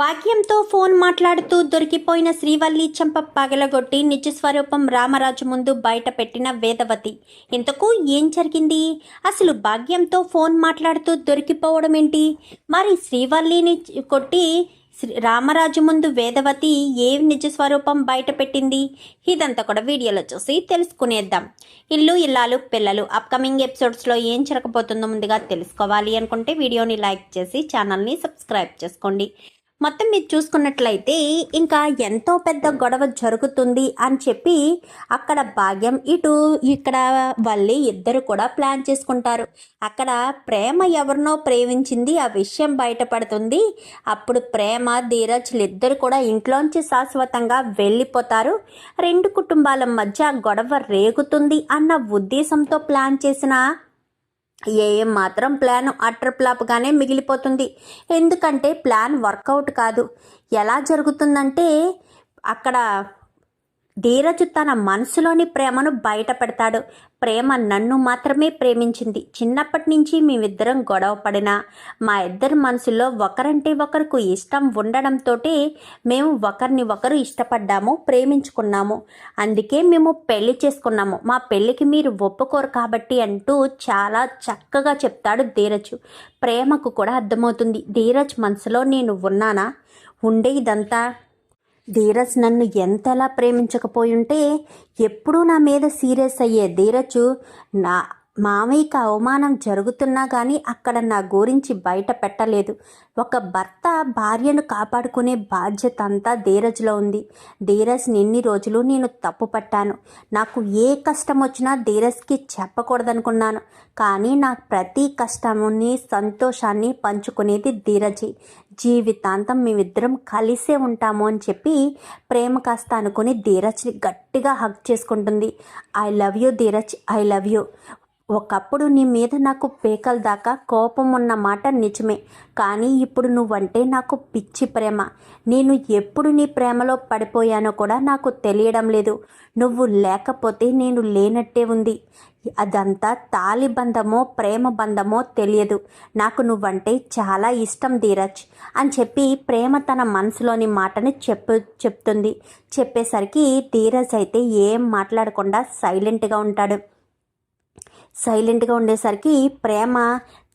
భాగ్యంతో phone మాట్లాడుతూ దొరికిపోయిన శ్రీవల్లి చెంప పగలగొట్టి నిజ స్వరూపం రామరాజు ముందు బయట పెట్టిన వేదవతి. ఇంతకు ఏం జరిగింది? అసలు భాగ్యంతో ఫోన్ మాట్లాడుతూ దొరికిపోవడం ఏంటి? మరి శ్రీవల్లిని కొట్టి శ్రీ రామరాజు ముందు వేదవతి ఏ నిజ స్వరూపం బయట పెట్టింది ఇదంతా కూడా వీడియోలో చూసి తెలుసుకునేద్దాం. ఇల్లు ఇల్లాలు పిల్లలు అప్కమింగ్ ఎపిసోడ్స్లో ఏం జరగబోతుందో ముందుగా తెలుసుకోవాలి అనుకుంటే వీడియోని లైక్ చేసి ఛానల్ని సబ్స్క్రైబ్ చేసుకోండి. మొత్తం మీరు చూసుకున్నట్లయితే ఇంకా ఎంతో పెద్ద గొడవ జరుగుతుంది అని చెప్పి అక్కడ భాగ్యం ఇటు ఇక్కడ వల్లి ఇద్దరు కూడా ప్లాన్ చేసుకుంటారు. అక్కడ ప్రేమ ఎవరినో ప్రేమించింది ఆ విషయం బయటపడుతుంది. అప్పుడు ప్రేమ ధీరజ్లు ఇద్దరు కూడా ఇంట్లోంచి శాశ్వతంగా వెళ్ళిపోతారు. రెండు కుటుంబాల మధ్య గొడవ రేగుతుంది అన్న ఉద్దేశంతో ప్లాన్ చేసిన ఏఎం మాత్రం ప్లాన్ అటర్ మిగిలిపోతుంది. ఎందుకంటే ప్లాన్ వర్కౌట్ కాదు. ఎలా జరుగుతుందంటే అక్కడ ధీరజు తన మనసులోని ప్రేమను బయట పెడతాడు ప్రేమ నన్ను మాత్రమే ప్రేమించింది. చిన్నప్పటి నుంచి మేమిద్దరం గొడవ పడినా మా ఇద్దరి మనసులో ఒకరంటే ఒకరికి ఇష్టం ఉండడంతో మేము ఒకరిని ఒకరు ఇష్టపడ్డాము ప్రేమించుకున్నాము. అందుకే మేము పెళ్ళి చేసుకున్నాము. మా పెళ్ళికి మీరు ఒప్పుకోరు కాబట్టి అంటూ చాలా చక్కగా చెప్తాడు ధీరజ్. ప్రేమకు కూడా అర్థమవుతుంది. ధీరజ్ మనసులో నేను ఉన్నానా? ఉండే ఇదంతా ధీరజ్ నన్ను ఎంతలా ప్రేమించకపోయుంటే ఎప్పుడూ నా మీద సీరియస్ అయ్యే ధీరజు నా మామయ్యకి అవమానం జరుగుతున్నా కానీ అక్కడ నా గురించి బయట పెట్టలేదు. ఒక భర్త భార్యను కాపాడుకునే బాధ్యత అంతా ధీరజ్లో ఉంది. ధీరజ్ని ఎన్ని రోజులు నేను తప్పు పట్టాను. నాకు ఏ కష్టం వచ్చినా ధీరజ్కి చెప్పకూడదనుకున్నాను. కానీ నా ప్రతి కష్టముని సంతోషాన్ని పంచుకునేది ధీరజి. జీవితాంతం మేమిద్దరం కలిసే ఉంటాము అని చెప్పి ప్రేమ కాస్త అనుకుని ధీరజ్ని గట్టిగా హక్ చేసుకుంటుంది. I love you Dheeraj I love you. ఒకప్పుడు నీ మీద నాకు పేకల దాకా కోపం ఉన్న మాట నిజమే. కానీ ఇప్పుడు నువ్వంటే నాకు పిచ్చి ప్రేమ. నేను ఎప్పుడు నీ ప్రేమలో పడిపోయానో కూడా నాకు తెలియడం లేదు. నువ్వు లేకపోతే నేను లేనట్టే ఉంది. అదంతా తాలి బంధమో ప్రేమ బంధమో తెలియదు. నాకు నువ్వంటే చాలా ఇష్టం ధీరజ్ అని చెప్పి ప్రేమ తన మనసులోని మాటని చెప్పు చెప్తుంది. చెప్పేసరికి ధీరజ్ అయితే ఏం మాట్లాడకుండా సైలెంట్గా ఉంటాడు. సైలెంట్గా ఉండేసరికి ప్రేమ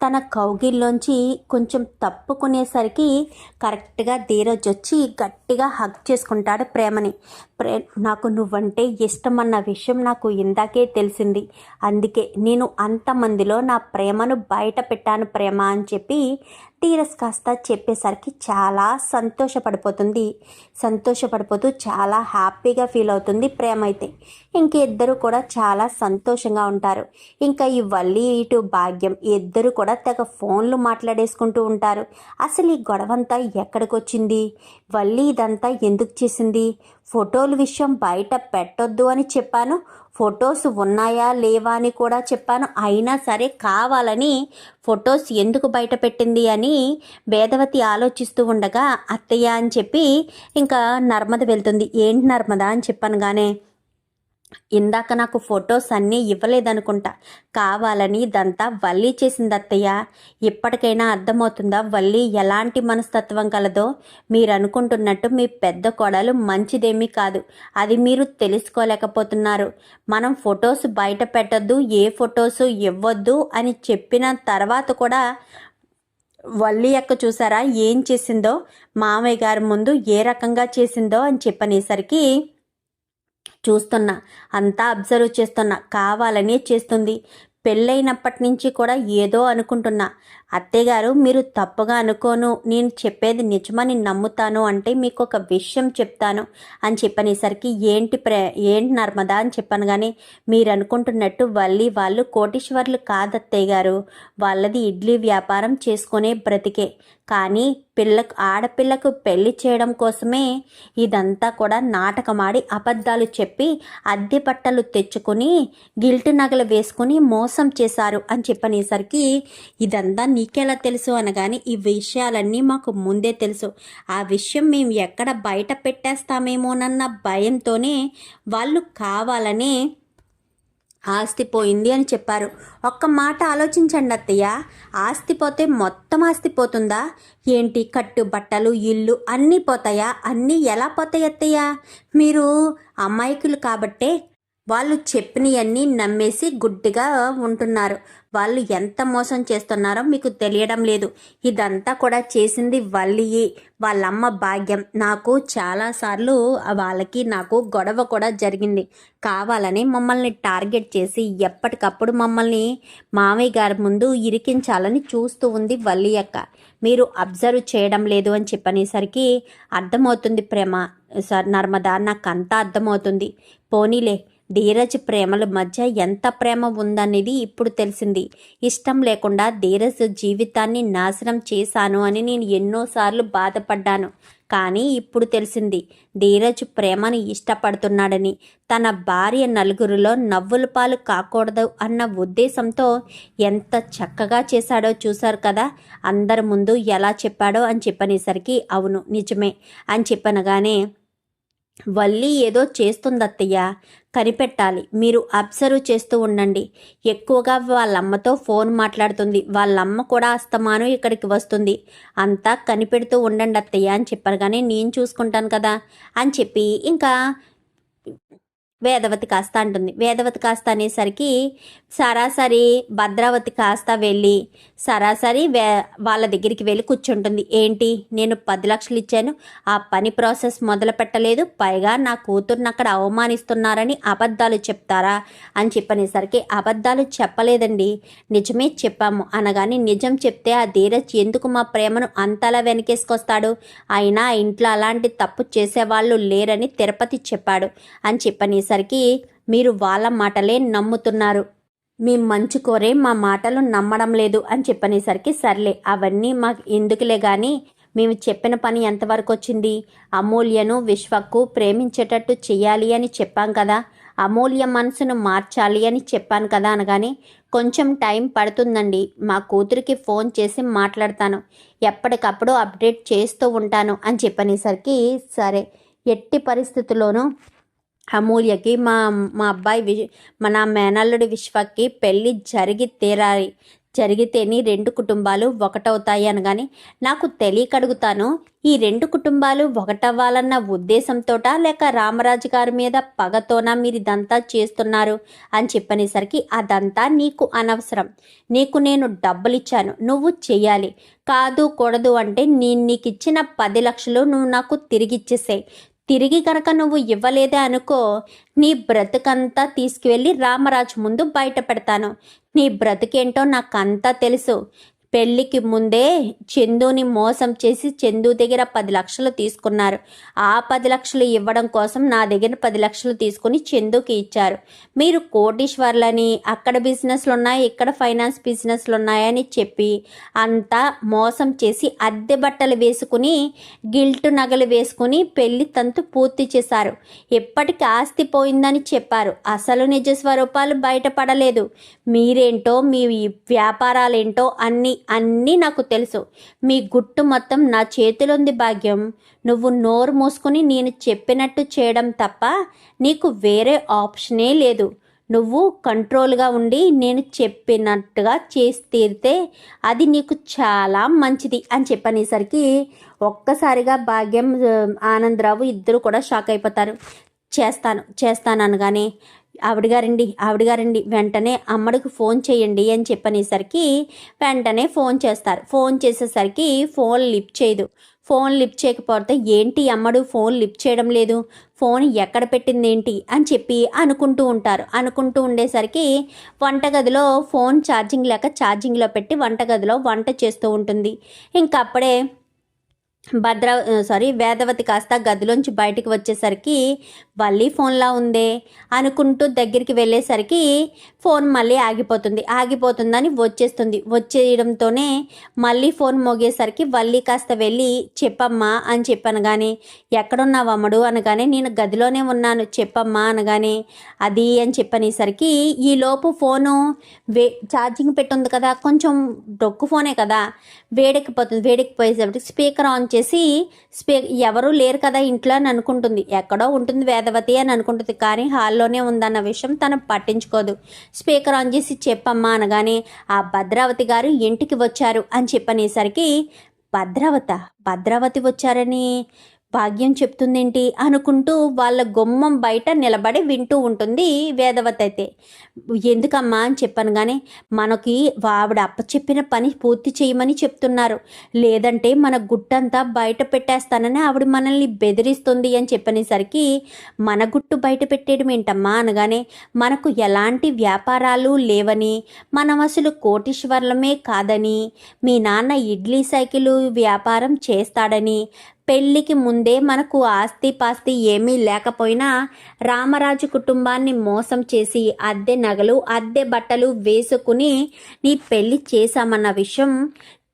తన కౌగిల్లోంచి కొంచెం తప్పుకునేసరికి కరెక్ట్గా ధీరజ్ వచ్చి గట్టిగా హక్ చేసుకుంటాడు ప్రేమని. ప్రే నాకు నువ్వంటే ఇష్టం అన్న విషయం నాకు ఇందాకే తెలిసింది. అందుకే నేను అంతమందిలో నా ప్రేమను బయట పెట్టాను ప్రేమ అని చెప్పి టీరస్ కాస్త చెప్పేసరికి చాలా సంతోషపడిపోతుంది. సంతోషపడిపోతూ చాలా హ్యాపీగా ఫీల్ అవుతుంది ప్రేమ అయితే. ఇంక ఇద్దరు కూడా చాలా సంతోషంగా ఉంటారు. ఇంకా ఈ వల్లి ఇటు భాగ్యం ఇద్దరు కూడా తెగ ఫోన్లు మాట్లాడేసుకుంటూ ఉంటారు. అసలు ఈ గొడవంతా ఎక్కడికి వచ్చింది వల్లి ఇదంతా ఎందుకు చేసింది? ఫోటోల విషయం బయట పెట్టొద్దు అని చెప్పాను. ఫొటోస్ ఉన్నాయా లేవా అని కూడా చెప్పాను. అయినా సరే కావాలని ఫొటోస్ ఎందుకు బయట పెట్టింది అని భేదవతి ఆలోచిస్తూ ఉండగా అత్తయ్య అని చెప్పి ఇంకా నర్మద వెళ్తుంది. ఏంటి నర్మద అని చెప్పాను గానే ఇందాక నాకు ఫొటోస్ అన్నీ ఇవ్వలేదనుకుంటా. కావాలని ఇదంతా వల్లి చేసింది అత్తయ్య ఇప్పటికైనా అర్థమవుతుందా వల్లి ఎలాంటి మనస్తత్వం కలదో మీరు అనుకుంటున్నట్టు మీ పెద్ద కొడలు మంచిదేమీ కాదు. అది మీరు తెలుసుకోలేకపోతున్నారు. మనం ఫొటోస్ బయట పెట్టద్దు ఏ ఫొటోస్ ఇవ్వద్దు అని చెప్పిన తర్వాత కూడా వల్లి అక్క చూసారా? ఏం చేసిందో? మామయ్య గారి ముందు ఏ రకంగా చేసిందో అని చెప్పనేసరికి చూస్తున్నా. అంతా అబ్జర్వ్ చేస్తున్నా. కావాలనే చేస్తుంది. పెళ్ళైనప్పటి నుంచి కూడా ఏదో అనుకుంటున్నా. అత్తయ్యగారు మీరు తప్పుగా అనుకోను. నేను చెప్పేది నిజమని నమ్ముతాను అంటే మీకు ఒక విషయం చెప్తాను అని చెప్పనేసరికి ఏంటి ప్రే ఏంటి నర్మదా అని చెప్పాను కానీ మీరు అనుకుంటున్నట్టు వల్లి వాళ్ళు కోటీశ్వర్లు కాదత్తయ్య గారు వాళ్ళది ఇడ్లీ వ్యాపారం చేసుకునే బ్రతికే. కానీ పిల్లకు ఆడపిల్లకు పెళ్ళి చేయడం కోసమే ఇదంతా కూడా నాటకమాడి అబద్ధాలు చెప్పి అద్దె బట్టలు తెచ్చుకుని గిల్ట్ నగలు వేసుకుని మోసం చేశారు అని చెప్పనేసరికి ఇదంతా నీకెలా తెలుసు అనగాని ఈ విషయాలన్నీ మాకు ముందే తెలుసు. ఆ విషయం మేము ఎక్కడ బయట పెట్టేస్తామేమోనన్న భయంతోనే వాళ్ళు కావాలనే ఆస్తి పోయింది అని చెప్పారు. ఒక్క మాట ఆలోచించండి అత్తయ్య. ఆస్తి పోతే మొత్తం ఆస్తి పోతుందా? ఏంటి కట్టు బట్టలు ఇల్లు అన్నీ పోతాయా? అన్నీ ఎలా పోతాయి అత్తయ్య? మీరు అమాయకులు కాబట్టే వాళ్ళు చెప్పినవన్నీ నమ్మేసి గుడ్డిగా ఉంటున్నారు. వాళ్ళు ఎంత మోసం చేస్తున్నారో మీకు తెలియడం లేదు. ఇదంతా కూడా చేసింది వల్లియి. వాళ్ళమ్మ భాగ్యం. నాకు చాలాసార్లు వాళ్ళకి నాకు గొడవ కూడా జరిగింది. కావాలని మమ్మల్ని టార్గెట్ చేసి ఎప్పటికప్పుడు మమ్మల్ని మామయ్య గారి ముందు ఇరికించాలని చూస్తూ ఉంది వల్లి అక్క. మీరు అబ్జర్వ్ చేయడం లేదు అని చెప్పనేసరికి అర్థమవుతుంది ప్రేమ. సార్ నర్మదా నాకు అంతా అర్థమవుతుంది. పోనీలే. ధీరజ్ ప్రేమల మధ్య ఎంత ప్రేమ ఉందనేది ఇప్పుడు తెలిసింది. ఇష్టం లేకుండా ధీరజ్ జీవితాన్ని నాశనం చేశాను అని నేను ఎన్నోసార్లు బాధపడ్డాను. కానీ ఇప్పుడు తెలిసింది ధీరజ్ ప్రేమను ఇష్టపడుతున్నాడని. తన భార్య నలుగురిలో నవ్వుల పాలు కాకూడదు అన్న ఉద్దేశంతో ఎంత చక్కగా చేశాడో చూశారు కదా? అందరి ముందు ఎలా చెప్పాడో అని చెప్పనేసరికి అవును నిజమే అని చెప్పనగానే వల్లి ఏదో చేస్తుంది అత్తయ్య కనిపెట్టాలి. మీరు అబ్జర్వ్ చేస్తూ ఉండండి. ఎక్కువగా వాళ్ళమ్మతో ఫోన్ మాట్లాడుతుంది. వాళ్ళమ్మ కూడా అస్తమానం ఇక్కడికి వస్తుంది. అంతా కనిపెడుతూ ఉండండి అత్తయ్య అని చెప్పారు. కానీ నేను చూసుకుంటాను కదా అని చెప్పి ఇంకా వేదవతి కాస్త అంటుంది. వేదవతి కాస్త అనేసరికి సరాసరి భద్రావతి కాస్త వెళ్ళి సరాసరి వే వాళ్ళ దగ్గరికి వెళ్ళి కూర్చుంటుంది. ఏంటి? నేను పది లక్షలు ఇచ్చాను. ఆ పని ప్రాసెస్ మొదలు పెట్టలేదు. పైగా నా కూతుర్ని అక్కడ అవమానిస్తున్నారని అబద్ధాలు చెప్తారా? అని చెప్పనేసరికి అబద్ధాలు చెప్పలేదండి. నిజమే చెప్పాము. అనగాని నిజం చెప్తే ఆ ధీరజ్ ఎందుకు మా ప్రేమను అంతలా వెనకేసుకొస్తాడు? అయినా ఆ ఇంట్లో అలాంటి తప్పు చేసేవాళ్ళు లేరని తిరుపతి చెప్పాడు. అని చెప్పనేసరికి మీరు వాళ్ళ మాటలే నమ్ముతున్నారు. మీ మంచు కోరే మా మాటలు నమ్మడం లేదు అని చెప్పనేసరికి సర్లే అవన్నీ మాకు ఎందుకులే కానీ మేము చెప్పిన పని ఎంతవరకు వచ్చింది అమూల్యను విశ్వకు ప్రేమించేటట్టు చెయ్యాలి అని చెప్పాం కదా. అమూల్య మనసును మార్చాలి అని చెప్పాను కదా అనగానే కొంచెం టైం పడుతుందండి. మా కూతురికి ఫోన్ చేసి మాట్లాడతాను. ఎప్పటికప్పుడు అప్డేట్ చేస్తూ ఉంటాను అని చెప్పనేసరికి సరే ఎట్టి పరిస్థితుల్లోనూ అమూల్యకి మా మా అబ్బాయి వి మన మేనల్లుడి విశ్వకి పెళ్ళి జరిగి తీరాలి. జరిగితేనే రెండు కుటుంబాలు ఒకటవుతాయి అనగాని నాకు తెలియక అడుగుతాను ఈ రెండు కుటుంబాలు ఒకటవ్వాలన్న ఉద్దేశంతోటా లేక రామరాజు గారి మీద పగతోనా మీరు ఇదంతా చేస్తున్నారు అని చెప్పనేసరికి అదంతా నీకు అనవసరం. నీకు నేను డబ్బులు ఇచ్చాను నువ్వు చేయాలి కాదు కూడదు అంటే నేను నీకు ఇచ్చిన పది లక్షలు నువ్వు నాకు తిరిగి ఇచ్చేసాయి తిరిగి కనుక నువ్వు ఇవ్వలేదే అనుకో నీ బ్రతుకంతా తీసుకువెళ్ళి రామరాజు ముందు బయట పెడతాను నీ బ్రతుకేంటో నాకంతా తెలుసు. పెళ్ళికి ముందే చందుని మోసం చేసి చందు దగ్గర పది లక్షలు తీసుకున్నారు. ఆ పది లక్షలు ఇవ్వడం కోసం నా దగ్గర పది లక్షలు తీసుకుని చందుకి ఇచ్చారు. మీరు కోటీశ్వర్లని అక్కడ బిజినెస్లు ఉన్నాయి ఇక్కడ ఫైనాన్స్ బిజినెస్లు ఉన్నాయని చెప్పి అంతా మోసం చేసి అద్దె బట్టలు వేసుకుని గిల్ట్ నగలు వేసుకుని పెళ్ళి తంతు పూర్తి చేశారు. ఎప్పటికి ఆస్తి పోయిందని చెప్పారు. అసలు నిజ స్వరూపాలు బయటపడలేదు. మీరేంటో మీ వ్యాపారాలేంటో అన్నీ అన్నీ నాకు తెలుసు. మీ గుట్టు మొత్తం నా చేతిలోంది భాగ్యం. నువ్వు నోరు మూసుకుని నేను చెప్పినట్టు చేయడం తప్ప నీకు వేరే ఆప్షనే లేదు. నువ్వు కంట్రోల్గా ఉండి నేను చెప్పినట్టుగా చేసి తీరితే అది నీకు చాలా మంచిది అని చెప్పనేసరికి ఒక్కసారిగా భాగ్యం ఆనందరావు ఇద్దరు కూడా షాక్ అయిపోతారు. చేస్తాను చేస్తాను అనగానే ఆవిడగారండి ఆవిడగారండి వెంటనే అమ్మడికి ఫోన్ చేయండి అని చెప్పనేసరికి వెంటనే ఫోన్ చేస్తారు. ఫోన్ చేసేసరికి ఫోన్ లిఫ్ట్ చేయదు. ఫోన్ లిఫ్ట్ చేయకపోతే ఏంటి అమ్మడు ఫోన్ లిఫ్ట్ చేయడం లేదు? ఫోన్ ఎక్కడ పెట్టింది ఏంటి అని చెప్పి అనుకుంటూ ఉంటారు. అనుకుంటూ ఉండేసరికి వంటగదిలో ఫోన్ ఛార్జింగ్ లేక ఛార్జింగ్లో పెట్టి వంటగదిలో వంట చేస్తూ ఉంటుంది. ఇంకప్పుడే భద్ర సారీ వేదవతి కాస్త గదిలోంచి బయటికి వచ్చేసరికి వల్లి ఫోన్లా ఉందే అనుకుంటూ దగ్గరికి వెళ్ళేసరికి ఫోన్ మళ్ళీ ఆగిపోతుంది. ఆగిపోతుందని వచ్చేస్తుంది. వచ్చేయడంతోనే మళ్ళీ ఫోన్ మోగేసరికి వల్లి కాస్త వెళ్ళి చెప్పమ్మా అని చెప్పాను కానీ ఎక్కడున్నావు అమ్మడు? అనగానే నేను గదిలోనే ఉన్నాను. చెప్పమ్మా అనగానే అది అని చెప్పనేసరికి ఈలోపు ఫోను వే ఛార్జింగ్ పెట్టుంది కదా కొంచెం డొక్కు ఫోనే కదా వేడెక్కిపోతుంది. వేడెక్కిపోయేసరికి స్పీకర్ ఆన్ చేసి వచ్చేసి స్పీ ఎవరూ లేరు కదా ఇంట్లో అని అనుకుంటుంది. ఎక్కడో ఉంటుంది వేదవతి అని అనుకుంటుంది. కానీ హాల్లోనే ఉందన్న విషయం తను పట్టించుకోదు. స్పీకర్ ఆన్ చేసి చెప్పమ్మా అనగానే ఆ భద్రావతి గారు ఇంటికి వచ్చారు అని చెప్పనేసరికి భద్రావత? భద్రావతి వచ్చారని భాగ్యం చెప్తుందేంటి అనుకుంటూ వాళ్ళ గుమ్మం బయట నిలబడి వింటూ ఉంటుంది వేదవతి అయితే. ఎందుకమ్మా అని చెప్పాను కానీ మనకి ఆవిడ అప్పచెప్పిన పని పూర్తి చేయమని చెప్తున్నారు. లేదంటే మన గుట్టంతా బయట పెట్టేస్తానని ఆవిడ మనల్ని బెదిరిస్తుంది అని చెప్పనేసరికి మన గుట్టు బయట పెట్టేయడం ఏంటమ్మా అనగానే మనకు ఎలాంటి వ్యాపారాలు లేవని మనం అసలు కోటీశ్వర్లమే కాదని మీ నాన్న ఇడ్లీ సైకిల్ వ్యాపారం చేస్తాడని పెళ్ళికి ముందే మనకు ఆస్తి పాస్తి ఏమీ లేకపోయినా రామరాజు కుటుంబాన్ని మోసం చేసి అద్దె నగలు అద్దె బట్టలు వేసుకుని నీ పెళ్ళి చేశామన్న విషయం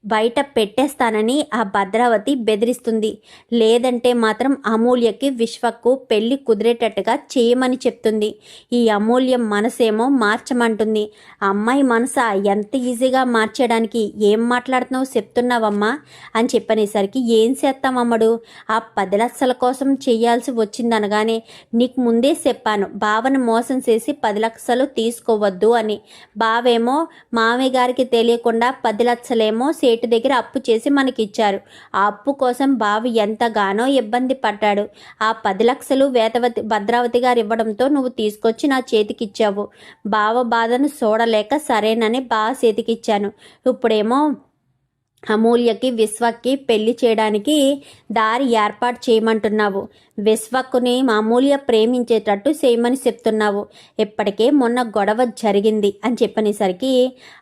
బయట పెట్టేస్తానని ఆ భద్రావతి బెదిరిస్తుంది. లేదంటే మాత్రం అమూల్యకి విశ్వకు పెళ్ళి కుదిరేటట్టుగా చేయమని చెప్తుంది. ఈ అమూల్యం మనసేమో మార్చమంటుంది. అమ్మాయి మనస ఎంత ఈజీగా మార్చేయడానికి ఏం మాట్లాడుతున్నావు చెప్తున్నావమ్మా అని చెప్పనేసరికి ఏం చేస్తాం అమ్మడు ఆ పది లక్షల కోసం చేయాల్సి వచ్చిందనగానే నీకు ముందే చెప్పాను బావను మోసం చేసి పది లక్షలు తీసుకోవద్దు అని. బావేమో మామయ్య గారికి తెలియకుండా పది లక్షలేమో సేటు దగ్గర అప్పు చేసి మనకిచ్చారు. ఆ అప్పు కోసం బావి ఎంతగానో ఇబ్బంది పడ్డాడు. ఆ పది లక్షలు వేదవతి భద్రావతి గారు ఇవ్వడంతో నువ్వు తీసుకొచ్చి నా చేతికిచ్చావు. బావ బాధను చూడలేక సరేనని బావ చేతికిచ్చాను. ఇప్పుడేమో అమూల్యకి విశ్వకి పెళ్ళి చేయడానికి దారి ఏర్పాటు చేయమంటున్నావు. విశ్వక్కుని మామూలుగా ప్రేమించేటట్టు చేయమని చెప్తున్నావు. ఇప్పటికే మొన్న గొడవ జరిగింది అని చెప్పనేసరికి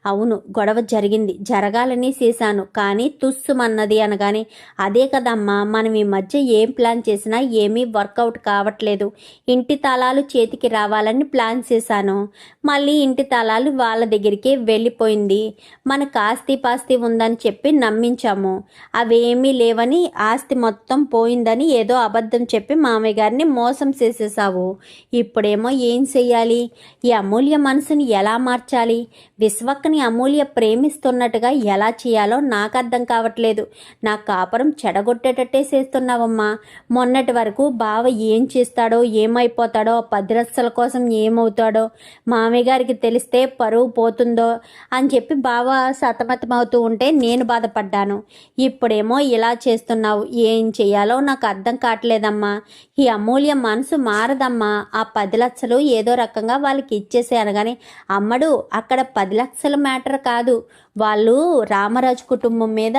అవును గొడవ జరిగింది జరగాలని చేశాను కానీ తుస్సుమన్నది అనగానే అదే కదమ్మా మనం ఈ మధ్య ఏం ప్లాన్ చేసినా ఏమీ వర్కౌట్ కావట్లేదు. ఇంటి తాళాలు చేతికి రావాలని ప్లాన్ చేశాను. మళ్ళీ ఇంటి తాళాలు వాళ్ళ దగ్గరికి వెళ్ళిపోయింది. మనకు ఆస్తి పాస్తి ఉందని చెప్పి నమ్మించాము. అవేమీ లేవని ఆస్తి మొత్తం పోయిందని ఏదో అబద్ధం చెప్పి మామయ్య గారిని మోసం చేసేసావు ఇప్పుడేమో ఏం చెయ్యాలి? ఈ అమూల్య మనసుని ఎలా మార్చాలి? విశ్వక్కని అమూల్య ప్రేమిస్తున్నట్టుగా ఎలా చేయాలో నాకు అర్థం కావట్లేదు. నా కాపురం చెడగొట్టేటట్టే చేస్తున్నావమ్మా. మొన్నటి వరకు బావ ఏం చేస్తాడో ఏమైపోతాడో ఆ కోసం ఏమవుతాడో మామయ్య గారికి తెలిస్తే పరువు పోతుందో అని చెప్పి బావ సతమతమవుతూ ఉంటే నేను బాధపడ్డాను. ఇప్పుడేమో ఇలా చేస్తున్నావు. ఏం చేయాలో నాకు అర్థం కావట్లేదమ్మా. ఈ అమూల్య మనసు మారదమ్మా. ఆ పది లక్షలు ఏదో రకంగా వాళ్ళకి ఇచ్చేసే అనగానే అమ్మడు అక్కడ పది లక్షల మ్యాటర్ కాదు. వాళ్ళు రామరాజు కుటుంబం మీద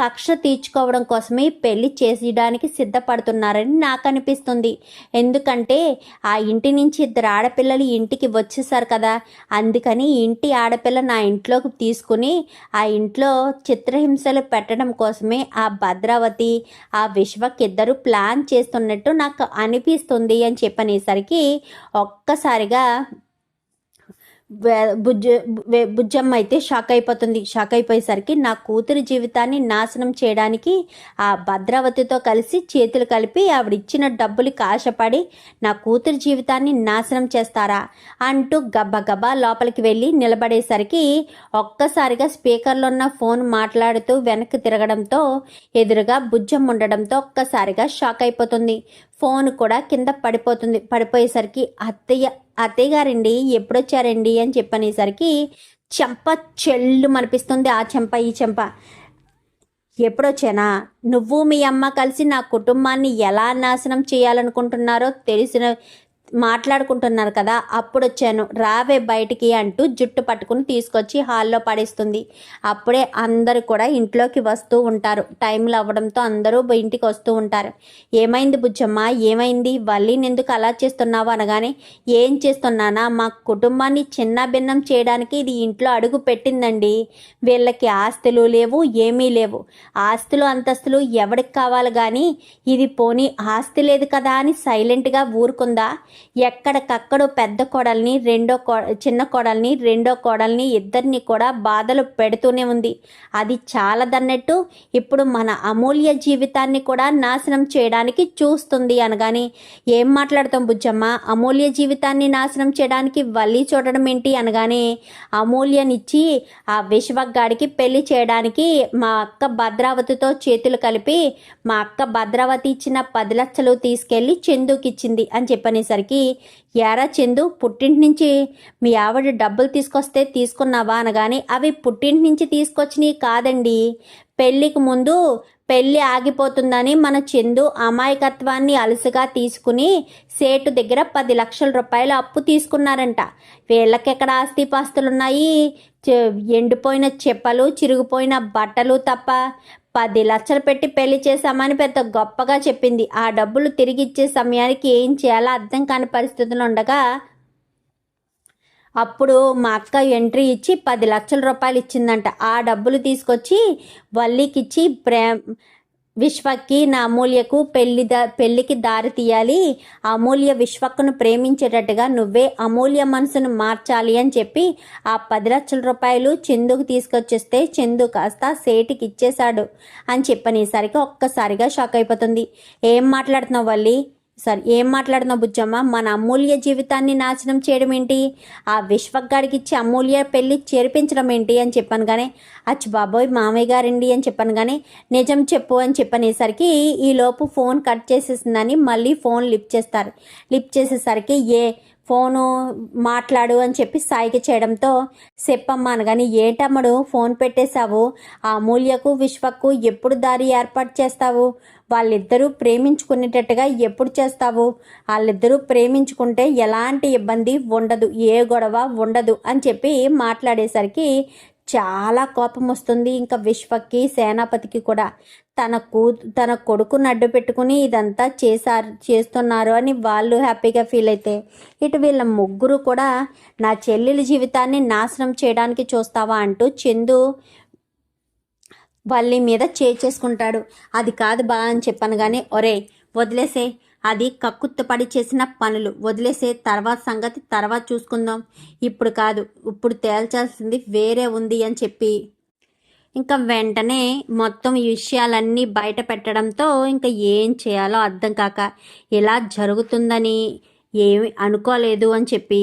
కక్ష తీర్చుకోవడం కోసమే పెళ్ళి చేయడానికి సిద్ధపడుతున్నారని నాకు అనిపిస్తుంది ఎందుకంటే ఆ ఇంటి నుంచి ఇద్దరు ఆడపిల్లలు ఇంటికి వచ్చేసారు కదా. అందుకని ఇంటి ఆడపిల్ల నా ఇంట్లోకి తీసుకుని ఆ ఇంట్లో చిత్రహింసలు పెట్టడం కోసమే ఆ భద్రావతి ఆ విశ్వక్ ఇద్దరు ప్లాన్ చేస్తున్నట్టు నాకు అనిపిస్తుంది అని చెప్పనేసరికి ఒక్కసారిగా బుజ్జ బుజ్జమ్మ అయితే షాక్ అయిపోతుంది. షాక్ అయిపోయేసరికి నా కూతురి జీవితాన్ని నాశనం చేయడానికి ఆ భద్రావతితో కలిసి చేతులు కలిపి ఆవిడిచ్చిన డబ్బులకి ఆశపడి నా కూతురి జీవితాన్ని నాశనం చేస్తారా అంటూ గబగబా లోపలికి వెళ్ళి నిలబడేసరికి ఒక్కసారిగా స్పీకర్లో ఉన్న ఫోన్ మాట్లాడుతూ వెనక్కి తిరగడంతో ఎదురుగా బుజ్జమ్మ ఉండడంతో ఒక్కసారిగా షాక్ అయిపోతుంది. ఫోన్ కూడా కింద పడిపోతుంది. పడిపోయేసరికి అత్తయ్య అత్తయ్య గారండి ఎప్పుడొచ్చారండి? అని చెప్పనేసరికి చెంప చెల్లు మనిపిస్తుంది ఆ చెంప ఈ చెంప. ఎప్పుడొచ్చానా? నువ్వు మీ అమ్మ కలిసి నా కుటుంబాన్ని ఎలా నాశనం చేయాలనుకుంటున్నారో తెలిసిన మాట్లాడుకుంటున్నారు కదా అప్పుడు వచ్చాను రావే బయటికి అంటూ జుట్టు పట్టుకుని తీసుకొచ్చి హాల్లో పడేస్తుంది. అప్పుడే అందరూ కూడా ఇంట్లోకి వస్తూ ఉంటారు. టైంలు అవ్వడంతో అందరూ ఇంటికి వస్తూ ఉంటారు. ఏమైంది బుజ్జమ్మ? ఏమైంది? వల్లిని ఎందుకు అలా చేస్తున్నావు అనగానే ఏం చేస్తున్నానా? మా కుటుంబాన్ని చిన్న భిన్నం చేయడానికి ఇది ఇంట్లో అడుగు పెట్టిందండి. వీళ్ళకి ఆస్తులు లేవు ఏమీ లేవు. ఆస్తులు అంతస్తులు ఎవడికి కావాలి కానీ ఇది పోనీ ఆస్తి లేదు కదా అని సైలెంట్గా ఊరుకుందా? ఎక్కడికక్కడ పెద్ద కోడల్ని రెండో కో చిన్న కోడల్ని రెండో కోడల్ని ఇద్దరిని కూడా బాధలు పెడుతూనే ఉంది. అది చాలదన్నట్టు ఇప్పుడు మన అమూల్య జీవితాన్ని కూడా నాశనం చేయడానికి చూస్తుంది అనగాని ఏం మాట్లాడతాం బుజ్జమ్మ? అమూల్య జీవితాన్ని నాశనం చేయడానికి వల్లి చూడడం ఏంటి అనగానే అమూల్యనిచ్చి ఆ విశ్వగాడికి పెళ్ళి చేయడానికి మా అక్క భద్రావతితో చేతులు కలిపి మా అక్క భద్రావతి ఇచ్చిన పది లక్షలు తీసుకెళ్ళి చందుకిచ్చింది అని చెప్పనేసరికి ఏరా చందు పుట్టింటి నుంచి మీ ఆవిడ డబ్బులు తీసుకొస్తే తీసుకున్నావా అనగానే అవి పుట్టింటి నుంచి తీసుకొచ్చినవి కాదండి. పెళ్ళికి ముందు పెళ్ళి ఆగిపోతుందని మన చందు అమాయకత్వాన్ని అలసిగా తీసుకుని సేటు దగ్గర పది లక్షల రూపాయలు అప్పు తీసుకున్నారంట. వీళ్ళకెక్కడ ఆస్తిపాస్తులున్నాయి? చె- ఎండిపోయిన చెప్పలు చిరిగిపోయిన బట్టలు తప్ప పది లక్షలు పెట్టి పెళ్ళి చేశామని పెద్ద గొప్పగా చెప్పింది. ఆ డబ్బులు తిరిగి ఇచ్చే సమయానికి ఏం చేయాలో అర్థం కాని పరిస్థితులు ఉండగా అప్పుడు మా అక్క ఎంట్రీ ఇచ్చి పది లక్షల రూపాయలు ఇచ్చిందంట. ఆ డబ్బులు తీసుకొచ్చి వల్లికి ఇచ్చి ప్రేమ్ విశ్వక్కి నా అమూల్యకు పెళ్ళి దా పెళ్ళికి దారి తీయాలి. అమూల్య విశ్వక్కును ప్రేమించేటట్టుగా నువ్వే అమూల్య మనసును మార్చాలి అని చెప్పి ఆ పది లక్షల రూపాయలు చందుకు తీసుకొచ్చేస్తే చందు కాస్త సేటికి ఇచ్చేశాడు అని చెప్పనేసరికి ఒక్కసారిగా షాక్ అయిపోతుంది. ఏం మాట్లాడుతున్నావు వల్లి? సరే ఏం మాట్లాడుతున్నావు బుజ్జమ్మ? మన అమూల్య జీవితాన్ని నాశనం చేయడం ఏంటి? ఆ విశ్వగాడికి ఇచ్చి అమూల్య పెళ్ళి చేర్పించడం ఏంటి అని చెప్పాను కానీ అచ్చు బాబోయ్ మామయ్య గారండి అని చెప్పాను కానీ నిజం చెప్పు అని చెప్పనేసరికి ఈ లోపు ఫోన్ కట్ చేసేసిందని మళ్ళీ ఫోన్ లిఫ్ట్ చేస్తారు. లిఫ్ట్ చేసేసరికి ఏ ఫోను మాట్లాడు అని చెప్పి సాయికి చేయడంతో చెప్పమ్మా అనగాని ఏటమ్మడు ఫోన్ పెట్టేశావు? ఆ అమూల్యకు విశ్వకు ఎప్పుడు దారి ఏర్పాటు చేస్తావు? వాళ్ళిద్దరూ ప్రేమించుకునేటట్టుగా ఎప్పుడు చేస్తావు? వాళ్ళిద్దరూ ప్రేమించుకుంటే ఎలాంటి ఇబ్బంది ఉండదు ఏ గొడవ ఉండదు అని చెప్పి మాట్లాడేసరికి చాలా కోపం వస్తుంది. ఇంకా విశ్వకి సేనాపతికి కూడా తన కూ తన కొడుకుని అడ్డు పెట్టుకుని ఇదంతా చేశారు చేస్తున్నారు అని వాళ్ళు హ్యాపీగా ఫీల్ అయితే ఇటు వీళ్ళ ముగ్గురు కూడా నా చెల్లెల జీవితాన్ని నాశనం చేయడానికి చూస్తావా అంటూ చందు వాళ్ళ మీద చేసుకుంటాడు. అది కాదు బా అని చెప్పాను కానీ ఒరే వదిలేసే అది కక్కుత్తుపడి చేసిన పనులు. వదిలేసే తర్వాత సంగతి తర్వాత చూసుకుందాం. ఇప్పుడు కాదు ఇప్పుడు తేల్చాల్సింది వేరే ఉంది అని చెప్పి. ఇంకా వెంటనే మొత్తం ఈ విషయాలన్నీ బయట పెట్టడంతో ఇంకా ఏం చేయాలో అర్థం కాక ఇలా జరుగుతుందని ఏమి అనుకోలేదు అని చెప్పి.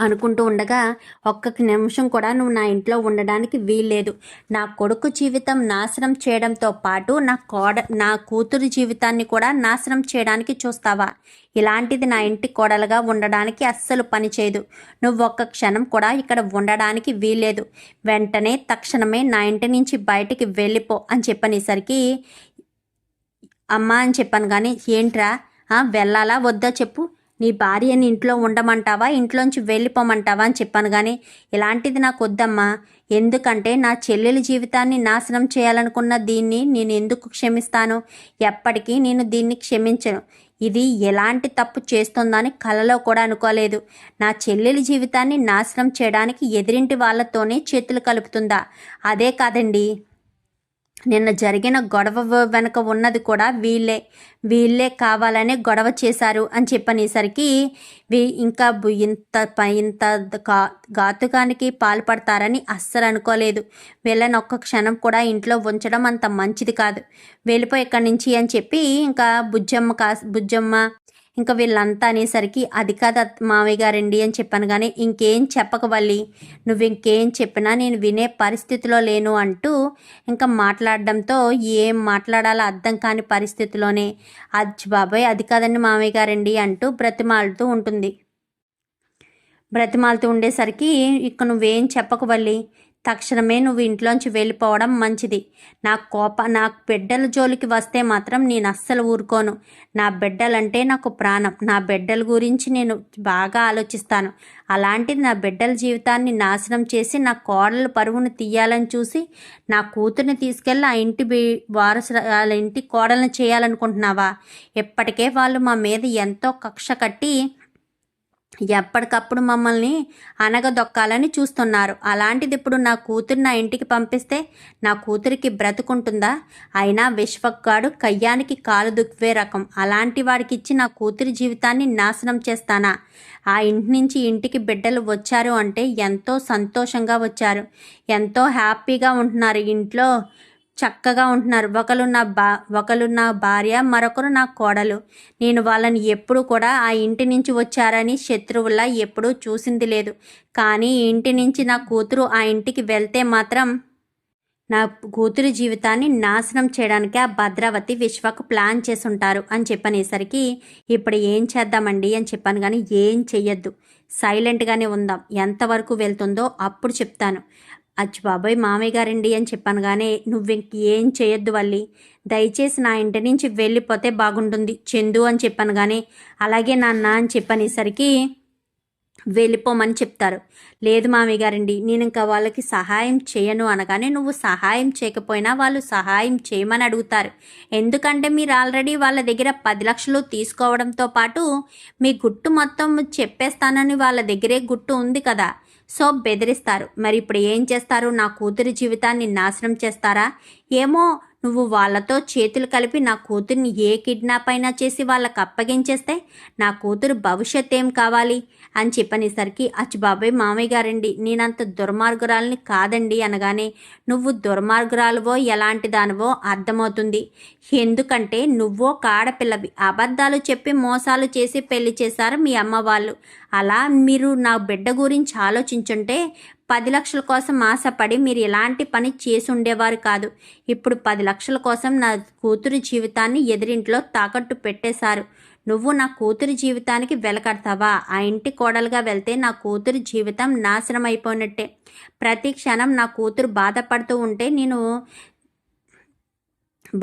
అనుకుంటూ ఉండగా ఒక్క నిమిషం కూడా నువ్వు నా ఇంట్లో ఉండడానికి వీల్లేదు. నా కొడుకు జీవితం నాశనం చేయడంతో పాటు నా కోడ నా కూతురు జీవితాన్ని కూడా నాశనం చేయడానికి చూస్తావా? ఇలాంటిది నా ఇంటి కోడలుగా ఉండడానికి అస్సలు పనిచేయదు నువ్వు ఒక్క క్షణం కూడా ఇక్కడ ఉండడానికి వీల్లేదు. వెంటనే తక్షణమే నా ఇంటి నుంచి బయటికి వెళ్ళిపో అని చెప్పనేసరికి అమ్మా అని చెప్పాను కానీ ఏంట్రా? వెళ్ళాలా? వద్దా చెప్పు. నీ భార్యని ఇంట్లో ఉండమంటావా? ఇంట్లోంచి వెళ్ళిపోమంటావా అని చెప్పాను కానీ ఇలాంటిది నాకు వద్దమ్మా ఎందుకంటే నా చెల్లెలి జీవితాన్ని నాశనం చేయాలనుకున్న దీన్ని నేను ఎందుకు క్షమిస్తాను? ఎప్పటికీ నేను దీన్ని క్షమించను. ఇది ఎలాంటి తప్పు చేస్తుందని కలలో కూడా అనుకోలేదు. నా చెల్లెలి జీవితాన్ని నాశనం చేయడానికి ఎదిరింటి వాళ్ళతోనే చేతులు కలుపుతుందా? అదే కాదండి. నిన్న జరిగిన గొడవ వెనుక వెనక ఉన్నది కూడా వీళ్ళే. వీళ్ళే కావాలనే గొడవ చేశారు అని చెప్పనేసరికి ఇంకా ఇంత ఇంత గా ఘాతుకానికి పాల్పడతారని అస్సలు అనుకోలేదు. వీళ్ళని ఒక్క క్షణం కూడా ఇంట్లో ఉంచడం అంత మంచిది కాదు. వెళ్ళిపోయి ఇక్కడి నుంచి అని చెప్పి ఇంకా బుజ్జమ్మ కా బుజ్జమ్మ ఇంకా వీళ్ళంతా అనేసరికి అది కాదు మామయ్య గారండి అని చెప్పాను. కానీ ఇంకేం చెప్పకవల్లి నువ్వు ఇంకేం చెప్పినా నేను వినే పరిస్థితిలో లేను అంటూ ఇంకా మాట్లాడడంతో ఏం మాట్లాడాలో అర్థం కాని పరిస్థితిలోనే అచ్చి బాబాయ్ అది కాదండి మామయ్య గారండి అంటూ బ్రతిమాలుతూ ఉంటుంది. బ్రతిమాలుతూ ఉండేసరికి ఇక నువ్వేం చెప్పకవల్లి తక్షణమే నువ్వు ఇంట్లోంచి వెళ్ళిపోవడం మంచిది. నా కోప నా బిడ్డల జోలికి వస్తే మాత్రం నేను అస్సలు ఊరుకోను. నా బిడ్డలంటే నాకు ప్రాణం. నా బిడ్డల గురించి నేను బాగా ఆలోచిస్తాను. అలాంటిది నా బిడ్డల జీవితాన్ని నాశనం చేసి నా కోడల పరువును తీయాలని చూసి నా కూతుర్ని తీసుకెళ్ళి ఆ ఇంటి వారసు వాళ్ళ ఇంటి కోడలను చేయాలనుకుంటున్నావా? ఇప్పటికే వాళ్ళు మా మీద ఎంతో కక్ష కట్టి ఎప్పటికప్పుడు మమ్మల్ని అనగదొక్కాలని చూస్తున్నారు. అలాంటిది ఇప్పుడు నా కూతురు నా ఇంటికి పంపిస్తే నా కూతురికి బ్రతుకుంటుందా? అయినా విశ్వక్గాడు కయ్యానికి కాలు దుక్వే రకం. అలాంటి వాడికి ఇచ్చి నా కూతురి జీవితాన్ని నాశనం చేస్తానా? ఆ ఇంటి నుంచి ఇంటికి బిడ్డలు వచ్చారు అంటే ఎంతో సంతోషంగా వచ్చారు. ఎంతో హ్యాపీగా ఉంటున్నారు. ఇంట్లో చక్కగా ఉంటున్నారు. ఒకరు నా బా ఒకరు నా భార్య మరొకరు నా కోడలు. నేను వాళ్ళని ఎప్పుడు కూడా ఆ ఇంటి నుంచి వచ్చారని శత్రువులా ఎప్పుడూ చూసింది లేదు. కానీ ఇంటి నుంచి నా కూతురు ఆ ఇంటికి వెళ్తే మాత్రం నా కూతురి జీవితాన్ని నాశనం చేయడానికి ఆ భద్రావతి విశ్వకు ప్లాన్ చేసుంటారు అని చెప్పనేసరికి ఇప్పుడు ఏం చేద్దామండి అని చెప్పాను కానీ ఏం చెయ్యొద్దు. సైలెంట్గానే ఉందాం. ఎంతవరకు వెళ్తుందో అప్పుడు చెప్తాను. అచ్చి బాబాయ్ మామయ్య గారండి అని చెప్పాను కానీ నువ్వు ఇంక ఏం చేయొద్దు వల్లి. దయచేసి నా ఇంటి నుంచి వెళ్ళిపోతే బాగుంటుంది. చందు అని చెప్పాను కానీ అలాగే నాన్న అని చెప్పనేసరికి వెళ్ళిపోమని చెప్తారు. లేదు మామయ్య గారండి నేను ఇంకా వాళ్ళకి సహాయం చేయను అనగానే నువ్వు సహాయం చేయకపోయినా వాళ్ళు సహాయం చేయమని అడుగుతారు. ఎందుకంటే మీరు ఆల్రెడీ వాళ్ళ దగ్గర పది లక్షలు తీసుకోవడంతో పాటు మీ గుట్టు మొత్తం చెప్పేస్తానని వాళ్ళ దగ్గరే గుట్టు ఉంది కదా. సో బెదిరిస్తారు. మరి ఇప్పుడు ఏం చేస్తారు? నా కూతురి జీవితాన్ని నాశనం చేస్తారా? ఏమో నువ్వు వాళ్ళతో చేతులు కలిపి నా కూతుర్ని ఏ కిడ్నాప్ అయినా చేసి వాళ్ళకి అప్పగించేస్తే నా కూతురు భవిష్యత్ ఏం కావాలి? అని చెప్పనేసరికి అచ్చు బాబాయ్ మామయ్య గారండి నేనంత దుర్మార్గురాలని కాదండి అనగానే నువ్వు దుర్మార్గురాలువో ఎలాంటి దానివో అర్థమవుతుంది. ఎందుకంటే నువ్వో కాడపిల్లవి అబద్ధాలు చెప్పి మోసాలు చేసి పెళ్ళి చేశారు మీ అమ్మ వాళ్ళు. అలా మీరు నా బిడ్డ గురించి ఆలోచించుంటే పది లక్షల కోసం ఆశపడి మీరు ఎలాంటి పని చేసి ఉండేవారు కాదు. ఇప్పుడు పది లక్షల కోసం నా కూతురు జీవితాన్ని ఎదిరింట్లో తాకట్టు పెట్టేశారు. నువ్వు నా కూతురి జీవితానికి వెలకడతావా? ఆ ఇంటి కోడలుగా వెళ్తే నా కూతురి జీవితం నాశనం అయిపోయినట్టే ప్రతి క్షణం నా కూతురు బాధపడుతూ ఉంటే నేను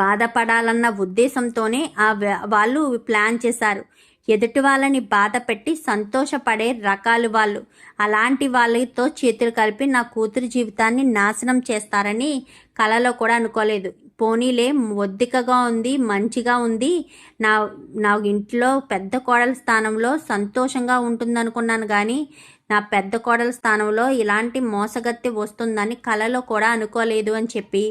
బాధపడాలన్న ఉద్దేశంతోనే ఆ వాళ్ళు ప్లాన్ చేశారు. ఎదుటి వాళ్ళని బాధ పెట్టి సంతోషపడే రకాలు వాళ్ళు. అలాంటి వాళ్ళతో చేతులు కలిపి నా కూతురు జీవితాన్ని నాశనం చేస్తారని కలలో కూడా అనుకోలేదు. పోనీలే ఒద్దికగా ఉంది మంచిగా ఉంది. నా నా ఇంట్లో పెద్ద కోడల స్థానంలో సంతోషంగా ఉంటుందనుకున్నాను కానీ నా పెద్ద కోడల స్థానంలో ఇలాంటి మోసగత్తి వస్తుందని కలలో కూడా అనుకోలేదు అని చెప్పి.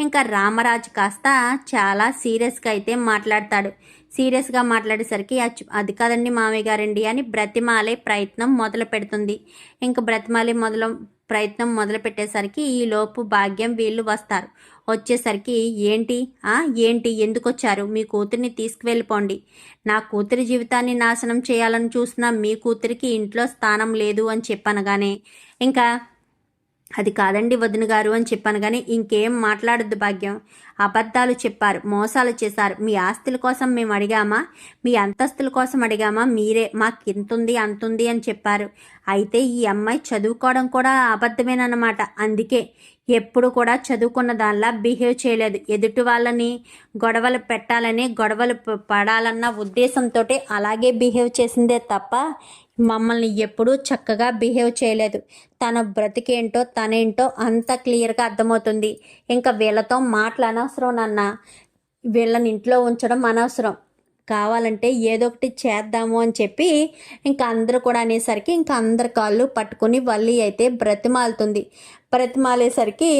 ఇంకా రామరాజు కాస్త చాలా సీరియస్గా అయితే మాట్లాడతాడు. సీరియస్గా మాట్లాడేసరికి అది కాదండి మామయ్య గారండి అని బ్రతిమాలే ప్రయత్నం మొదలు పెడుతుంది. ఇంకా బ్రతిమాలే మొదలు ప్రయత్నం మొదలు పెట్టేసరికి ఈ లోపు భాగ్యం వీళ్ళు వస్తారు. వచ్చేసరికి ఏంటి? ఆ ఏంటి? ఎందుకు వచ్చారు మీ కూతురిని తీసుకువెళ్ళిపోండి. నా కూతురి జీవితాన్ని నాశనం చేయాలని చూసిన మీ కూతురికి ఇంట్లో స్థానం లేదు అని చెప్పనగానే ఇంకా అది కాదండి వదిన గారు అని చెప్పాను కానీ ఇంకేం మాట్లాడొద్దు భాగ్యం. అబద్ధాలు చెప్పారు మోసాలు చేశారు. మీ ఆస్తుల కోసం మేము అడిగామా? మీ అంతస్తుల కోసం అడిగామా? మీరే మాకు ఇంతుంది అంతుంది అని చెప్పారు. అయితే ఈ అమ్మాయి చదువుకోవడం కూడా అబద్ధమేనన్నమాట. అందుకే ఎప్పుడు కూడా చదువుకున్న దానిలా బిహేవ్ చేయలేదు. ఎదుటి వాళ్ళని గొడవలు పెట్టాలని గొడవలు పడాలన్న ఉద్దేశంతో అలాగే బిహేవ్ చేసిందే తప్ప మమ్మల్ని ఎప్పుడూ చక్కగా బిహేవ్ చేయలేదు. తన బ్రతికేంటో తనేంటో అంత క్లియర్గా అర్థమవుతుంది. ఇంకా వీళ్ళతో మాటలు అనవసరం నాన్న. వీళ్ళని ఇంట్లో ఉంచడం అనవసరం. కావాలంటే ఏదో ఒకటి చేద్దాము అని చెప్పి ఇంకా అందరూ కూడా అనేసరికి ఇంకా అందరి కాళ్ళు పట్టుకొని వల్లి అయితే బ్రతిమాలుతుంది. బ్రతిమాలేసరికి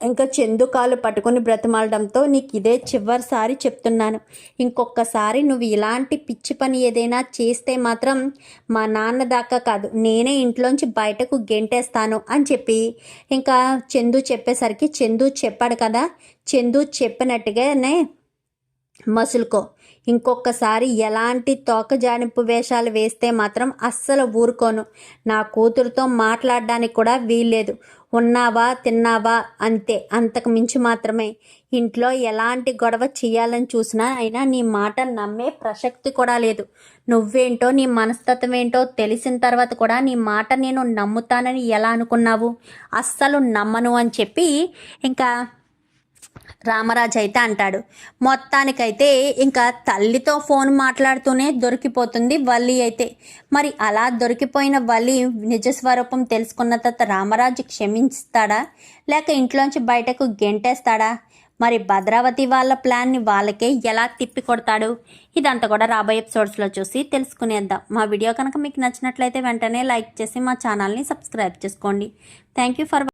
ఇంకా చందు కాలు పట్టుకొని బ్రతిమాలడంతో నీకు ఇదే చివరిసారి చెప్తున్నాను. ఇంకొకసారి నువ్వు ఇలాంటి పిచ్చి పని ఏదైనా చేస్తే మాత్రం మా నాన్న దాకా కాదు నేనే ఇంట్లోంచి బయటకు గెంటేస్తాను అని చెప్పి ఇంకా చందు చెప్పేసరికి చందు చెప్పాడు కదా చందు చెప్పినట్టుగానే మసులుకో. ఇంకొకసారి ఎలాంటి తోకజానింపు వేషాలు వేస్తే మాత్రం అస్సలు ఊరుకోను. నా కూతురుతో మాట్లాడడానికి కూడా వీల్లేదు. ఉన్నావా తిన్నావా అంతే. అంతకు మించి మాత్రమే. ఇంట్లో ఎలాంటి గొడవ చేయాలని చూసినా అయినా నీ మాట నమ్మే ప్రసక్తి కూడా లేదు. నువ్వేంటో నీ మనస్తత్వం ఏంటో తెలిసిన తర్వాత కూడా నీ మాట నేను నమ్ముతానని ఎలా అనుకున్నావు? అస్సలు నమ్మను అని చెప్పి ఇంకా రామరాజు అయితే అంటాడు మొత్తానికైతే ఇంకా తల్లితో ఫోన్ మాట్లాడుతూనే దొరికిపోతుంది వల్లి అయితే. మరి అలా దొరికిపోయిన వల్లి నిజ స్వరూపం తెలుసుకున్న తర్వాత రామరాజు క్షమించుతాడా? లేక ఇంట్లోంచి బయటకు గెంటేస్తాడా? మరి భద్రావతి వాళ్ళ ప్లాన్ని వాళ్ళకే ఎలా తిప్పి కొడతాడు ఇదంతా కూడా రాబోయే ఎపిసోడ్స్లో చూసి తెలుసుకునేద్దాం. మా వీడియో కనుక మీకు నచ్చినట్లయితే వెంటనే లైక్ చేసి మా ఛానల్ని సబ్స్క్రైబ్ చేసుకోండి. Thank you for